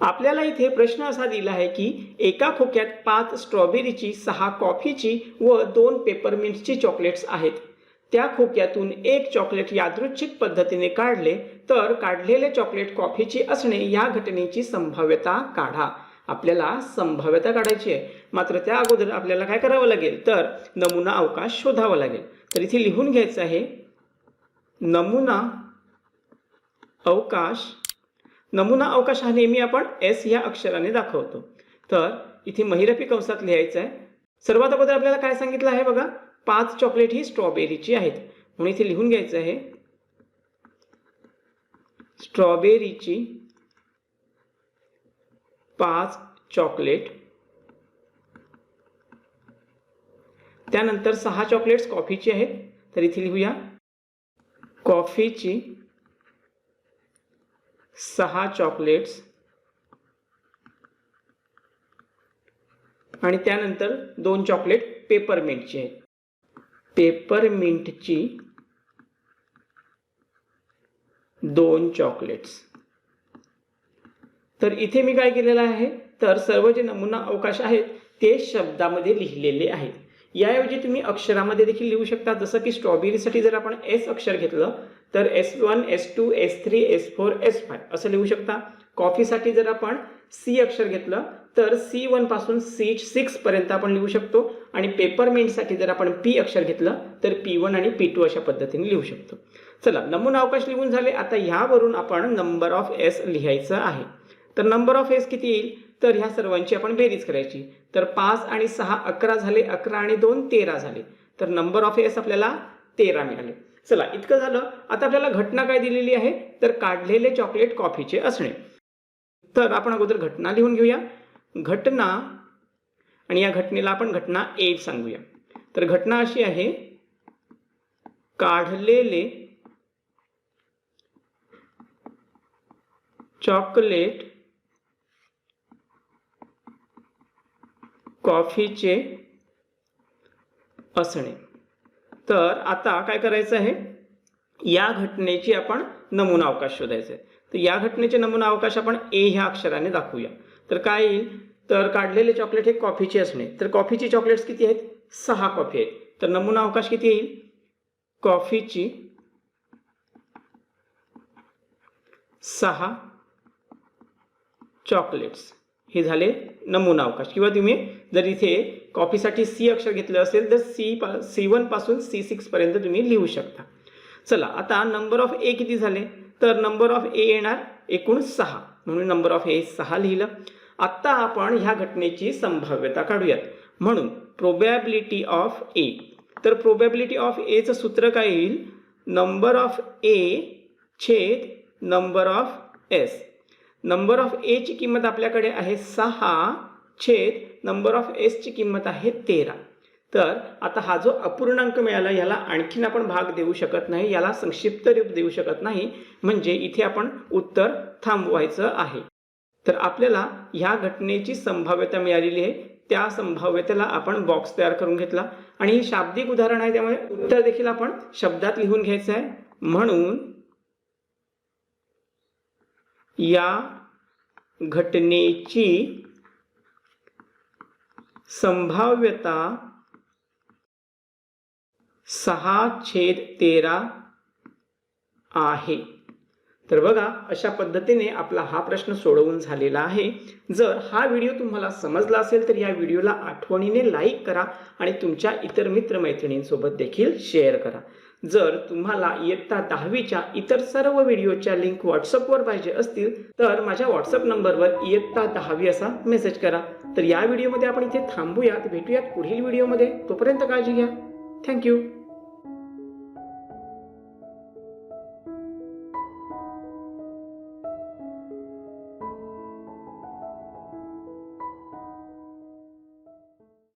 आपल्याला इथे प्रश्न असा दिला आहे की एका खोक्यात पाच स्ट्रॉबेरीची सहा कॉफीची व दोन पेपरमिंटची चॉकलेट्स आहेत. त्या खोक्यातून एक चॉकलेट यादृच्छिक पद्धतीने काढले तर काढलेले चॉकलेट कॉफीची असणे या घटनेची संभाव्यता काढा. आपल्याला संभाव्यता काढायची आहे. मात्र त्या अगोदर आपल्याला काय करावं लागेल? तर नमुना अवकाश शोधावा लागेल. तर इथे लिहून घ्यायचं आहे नमुना अवकाश नमुना अवकाश हा नेहमी आपण एस या अक्षराने दाखवतो. तर इथे महिरपी कंसात लिहायचं आहे सर्वात अगोदर आपल्याला काय सांगितलं आहे बघा? पाच चॉकलेट ही स्ट्रॉबेरीची आहेत. म्हणून इथे लिहून घ्यायचं आहे. स्ट्रॉबेरीची पाच चॉकलेट. त्यानंतर सहा चॉकलेट्स कॉफीची आहेत. तर इथे लिहूया. कॉफीची सहा चॉकलेट्स. आणि त्यानंतर दोन चॉकलेट पेपरमिंटची आहेत. पेपरमिंटची दोन चॉकलेट्स. तर इथे मी काय केलेलं आहे? तर सर्व जे नमुना अवकाश आहेत ते शब्दामध्ये लिहिलेले आहेत. याऐवजी तुम्ही अक्षरामध्ये देखील लिहू शकता. जसं की स्ट्रॉबेरीसाठी जर आपण एस अक्षर घेतलं तर S one S two S three S four S five असं लिहू शकता. कॉफीसाठी जर आपण सी अक्षर घेतलं तर सी वनपासून सी सिक्स पर्यंत आपण लिहू शकतो. आणि पेपरमेंटसाठी जर आपण पी अक्षर घेतलं तर पी वन आणि पी टू अशा पद्धतीने लिहू शकतो. चला नमुना अवकाश लिहून झाले. आता ह्यावरून आपण नंबर ऑफ एस लिहायचं आहे. तर नंबर ऑफ एस किती येईल? तर ह्या सर्वांची आपण बेरीज करायची. तर पाच आणि सहा अकरा झाले अकरा आणि दोन तेरा झाले. तर नंबर ऑफ एस आपल्याला तेरा मिळाले. चला इतकं झालं. आता आपल्याला घटना काय दिलेली आहे? तर काढलेले चॉकलेट कॉफीचे असणे. तर आपण अगोदर घटना लिहून घेऊया. घटना आणि या घटनेला आपण घटना ए सांगूया. तर घटना अशी आहे. काढलेले चॉकलेट कॉफीचे असणे. तर आता काय करायचं आहे? या घटनेची आपण नमुना अवकाश शोधायचा आहे. तर या घटनेचे नमुना अवकाश आपण ए ह्या अक्षराने दाखवूया. तर काय येईल? तर काढलेले चॉकलेट हे कॉफीचे असणे. तर कॉफीची चॉकलेट्स किती आहेत? सहा कॉफी आहेत. तर नमुना अवकाश किती येईल? कॉफीची सहा चॉकलेट्स हे झाले नमुना अवकाश. किंवा तुम्ही जर इथे कॉफीसाठी सी अक्षर घेतलं असेल तर सी पा सी वनपासून सी सिक्सपर्यंत तुम्ही लिहू शकता. चला आता नंबर ऑफ ए किती झाले? तर नंबर ऑफ ए येणार एकूण सहा. म्हणून नंबर ऑफ ए सहा लिहिलं. आत्ता आपण ह्या घटनेची संभाव्यता काढूयात. म्हणून प्रोबॅबिलिटी ऑफ ए तर प्रोबॅबिलिटी ऑफ एचं सूत्र काय येईल? नंबर ऑफ ए छेद number of S number of एची किंमत आपल्याकडे आहे सहा छेद नंबर ऑफ एसची किंमत आहे तेरा. तर आता हा जो अपूर्णांक मिळाला याला आणखीन आपण भाग देऊ शकत नाही याला संक्षिप्त रूप देऊ शकत नाही म्हणजे इथे आपण उत्तर थांबवायचं आहे. तर आपल्याला ह्या घटनेची संभाव्यता मिळालेली आहे. त्या संभाव्यतेला आपण बॉक्स तयार करून घेतला. आणि हे शाब्दिक उदाहरण आहे त्यामुळे उत्तर देखील आपण शब्दात लिहून घ्यायचं आहे. म्हणून या घटनेची संभाव्यता सहा छेद तेरा आहे. तर बघा अशा पद्धतीने आपला हा प्रश्न सोडवून झालेला आहे. जर हा व्हिडिओ तुम्हाला समजला असेल तर या व्हिडिओला आठवणीने लाईक करा आणि तुमच्या इतर मित्रमैत्रिणींसोबत देखील शेअर करा. जर तुम्हाला इयत्ता दहावीच्या इतर सर्व व्हिडिओच्या लिंक व्हॉट्सअपवर पाहिजे असतील तर माझ्या व्हॉट्सअप नंबरवर इयत्ता दहावी असा मेसेज करा. तर या व्हिडिओमध्ये आपण इथे थांबूयात भेटूयात पुढील व्हिडिओमध्ये. तोपर्यंत काळजी घ्या. थँक्यू